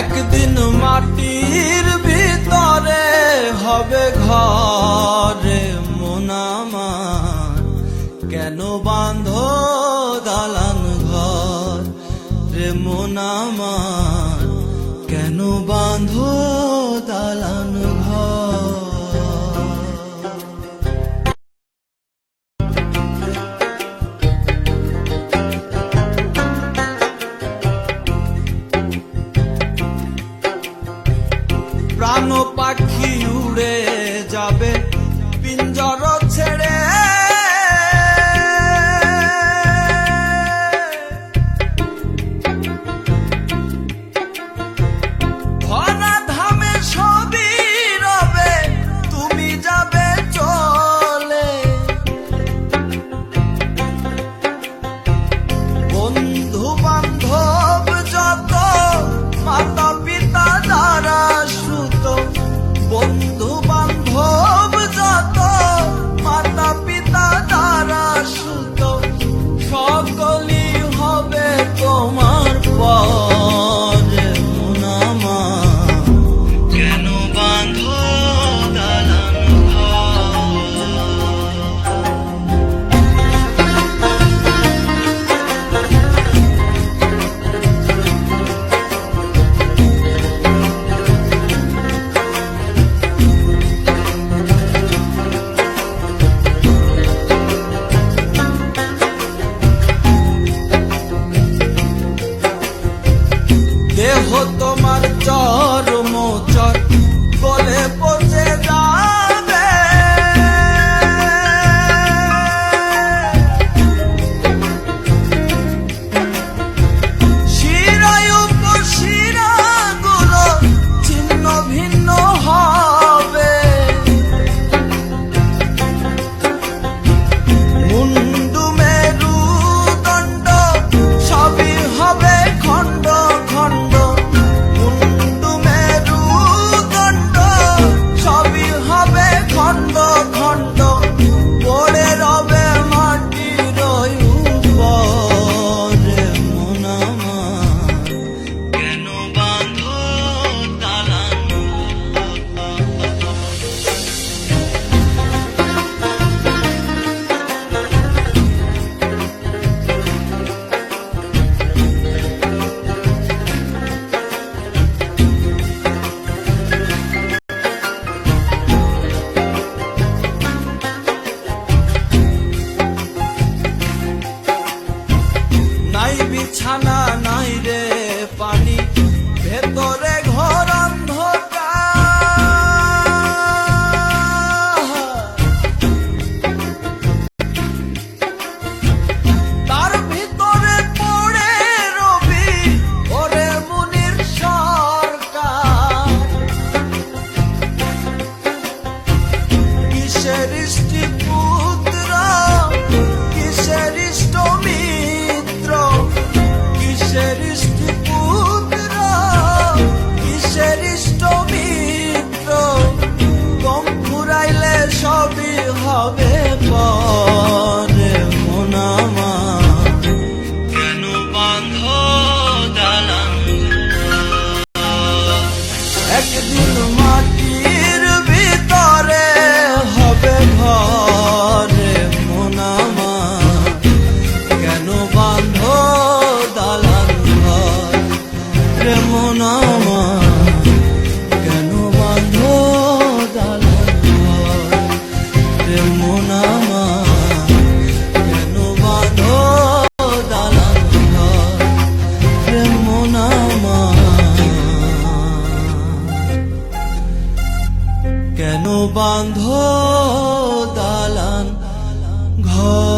একদিন মাটির ভিতরে হবে ঘরে মোনামা কেন বাঁধ দালান ঘর রে মোনামা কেন বাঁধ দালান প্রাণ পাখি উড়ে যাবে পিঞ্জর Retorre. Kabe কেন বান্ধ দালান? ঘর